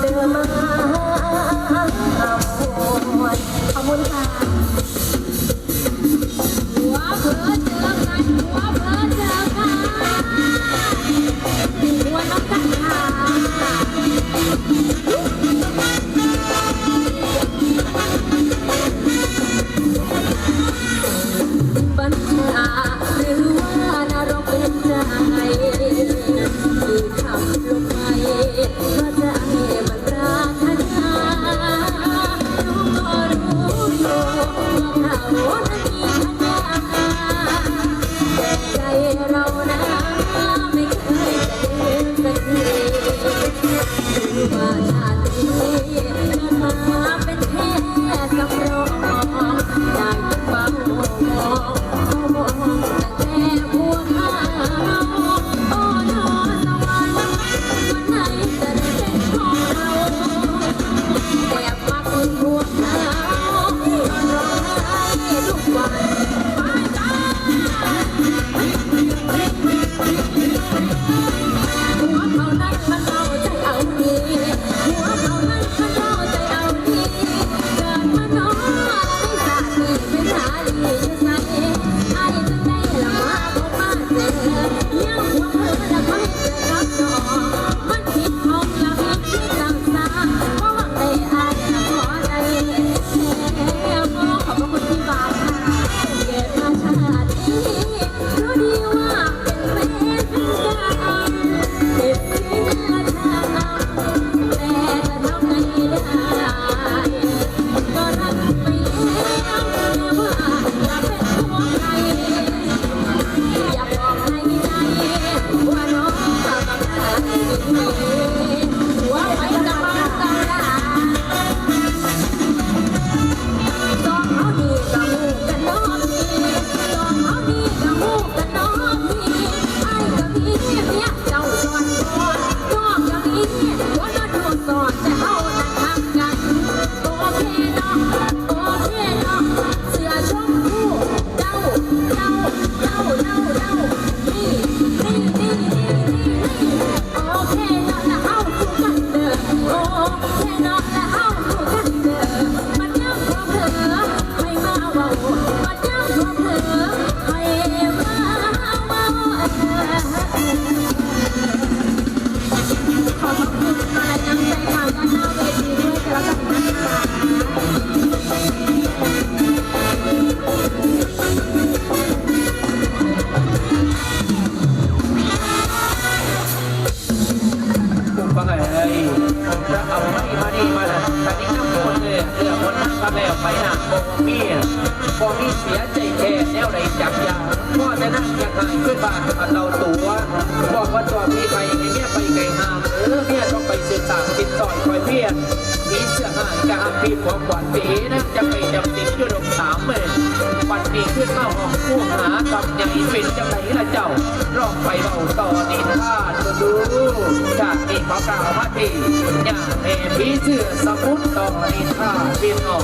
เดินมาขบวนขบวนณค่ะ ก่อนสีนั้นจะไปจำติดยุดงสามเมื่อวันนี้ขึ้นเล่าห้องผู้หากับใหญ่เป็นจังไรละเจ้าร้องไปเบาต่อนิทานดูจากที่พอะกล่าวมาทีอย่าเมพีเสื้อสมุดต่อนิทานเพียงอ่อ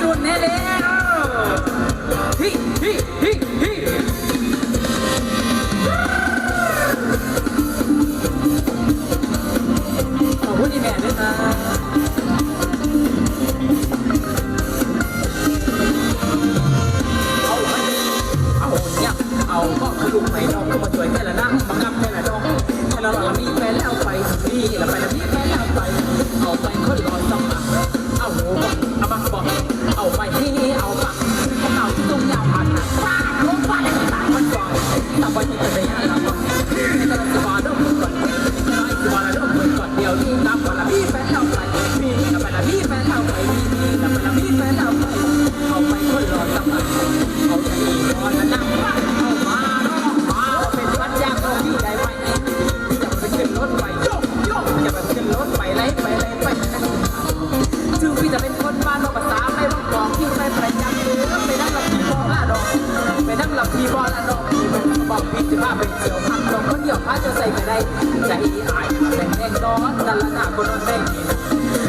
สุดแน่แล้วฮิฮิฮิฮิขอบนี้แม่ด้ยนะเอาไหมเอานี่ยเอาก็คือลูกไปดองก็มาช่วยแค่ละนะมากับแค่ละดองแค่ละหลังมีแฟนแล้วไปนี่ล้วไป เราต้องอย่าลืม ภาพเป็นเกี่ยวพังลอก็เดี่ยวพระจะใส่กระได้ใจอายแต่แน่นอนนั่นละหนาคนนอนได้นี่นะ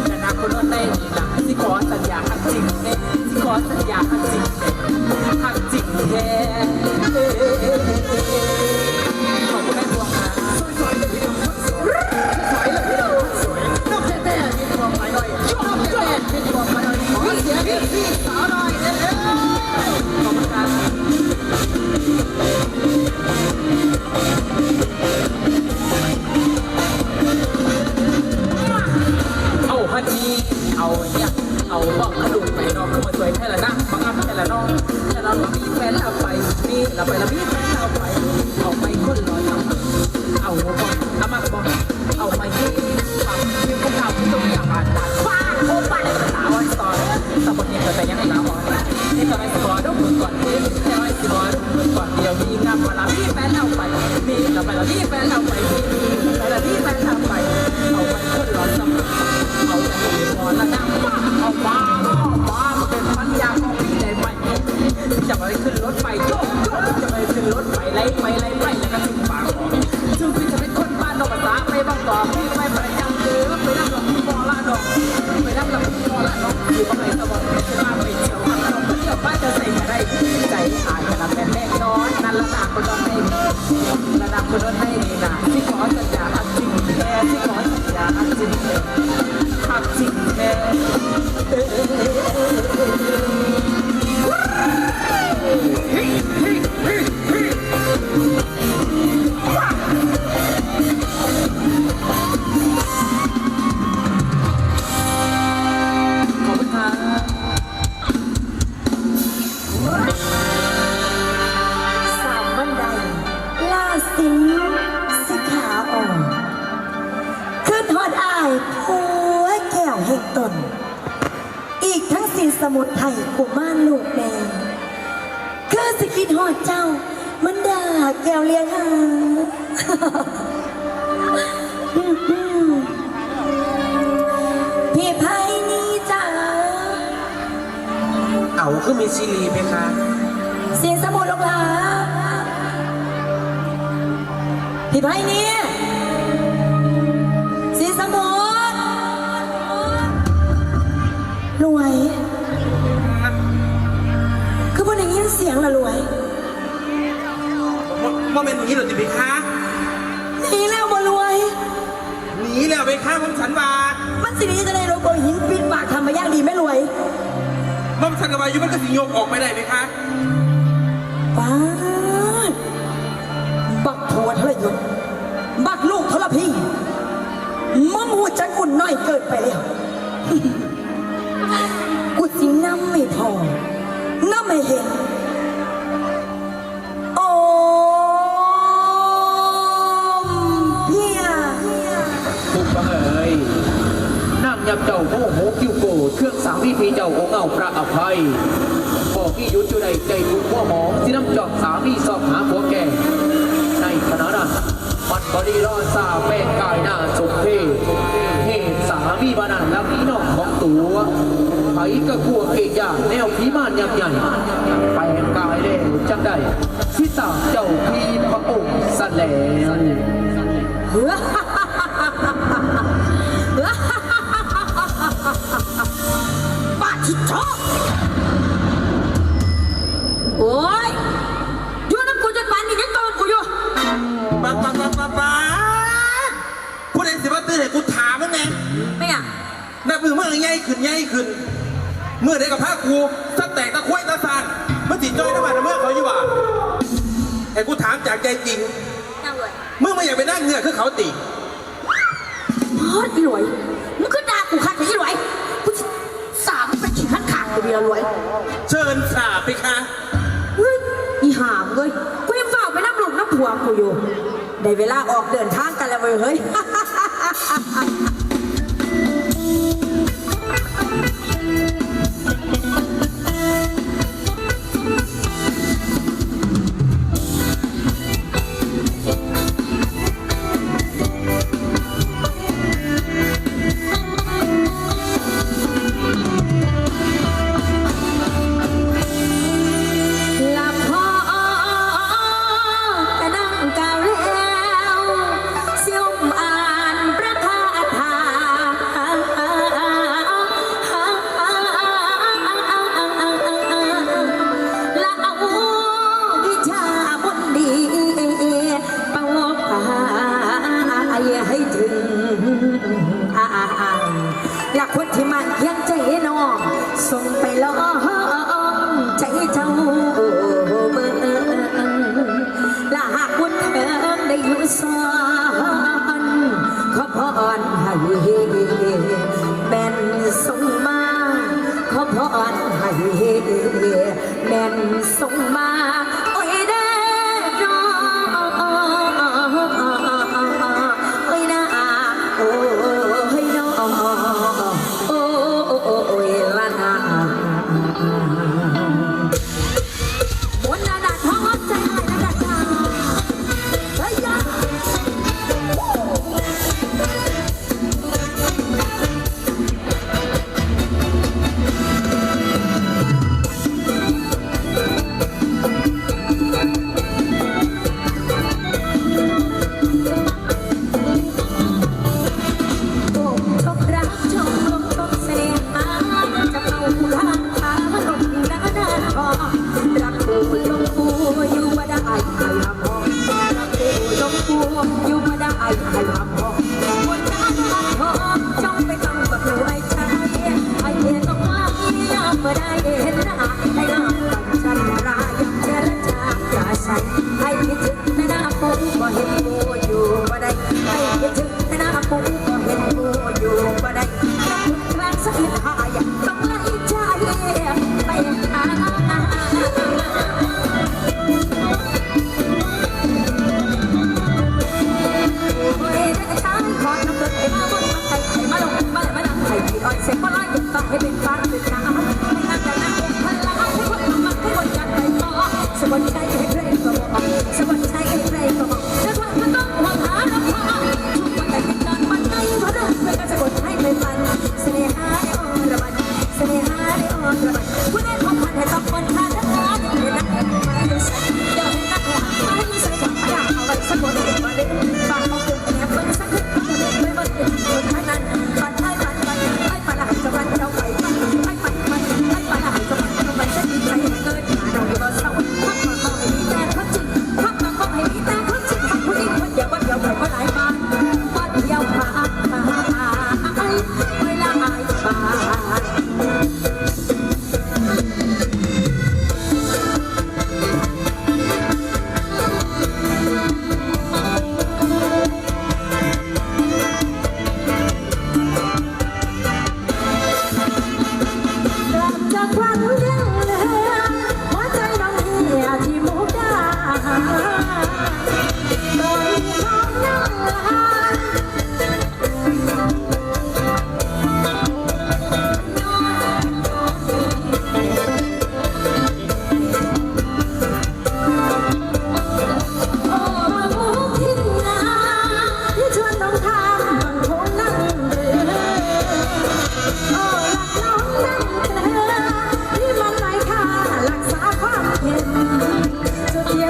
แต่หน้าคนนอนได้นี่นะที่ขอสัญญาอันจริงที่ขอสัญญาอันจริง มีเร ระดับคนนอนให้ดีนะที่ขอสัญญาอันจริงแท้ที่ขอสัญญาอันจริงแท้ภาพจริงแท้ อีกทั้งสินสมุทรไทยกุมารลูกแม่คือสิคิดหอดเจ้า มันด่าแก้วเลี้ยงหาอืมอืมพี่ไพนี่จ้าเอาคือมีซีรีส์ไหมคะสินสมุทรลูกหลาพี่ไพนี่ สียงละรวยว่าเป็นอย่างนี้เหรอจิพี่คะหนีแล้วบ่รวยหนีแล้วไปฆ่าผมฉันบาทมันสิหนี้จะได้รบกวนหินปิดปากทำมาย่างดีไม่รวยม่อมฉันกับวายุมันก็สิโยกออกไม่ได้ไหมคะป้าดบักผัวทรยศบักลูกทรพีมึงหูจักกุนน้อยเกินไปแล้วกูสิน้ำไม่พอน้ำไม่เห็น ยำเจ้าโมโหคิวโกเครื่องสามวิธีเจ้าองค์เอาพระอภัยบอกที่ยุดอยู่ในใจทุกหัวหมองที่น้ำจอกสามีสอบหาผัวแก่ในขณะนั้นมันบริรอดซาแป้งกายหน้าสมเพศเหตุสามีบานันและพี่น้องของตัวไผก็กลัวเกยยาแนวผีมานยำใหญ่แปลงกายเร็วจังได้ที่ตามเจ้าพีพระองค์แสลงป้ ดสิว่าตื่นให้กูถามมันแน่ไม่อะนับมือเมื่อไงขึ้นไงขึ้น เมื่อใดกับผ้ากูสแตกตะควยตะซานมันติดจ้อยน้ำมันเมื่อเขาอยู่ว่ะให้กูถามจากใจจริงนั่งเลยเมื่อไม่อยากไปนั่งเหงื่อคือเขาติพอดอีหลวยมึงก็ด่ากูขัดไปอีหลวยกูจะสามไปขี่ข้างขางกูเดียวหลวยเชิญสาบไปคะเฮ้ยอีหามเลยกูยังเฝ้าไปน้ำลูกน้ำผัวกูอยู่ได้เวลาออกเดินทางกันแล้วเว้ยเฮ้ย 哈哈哈哈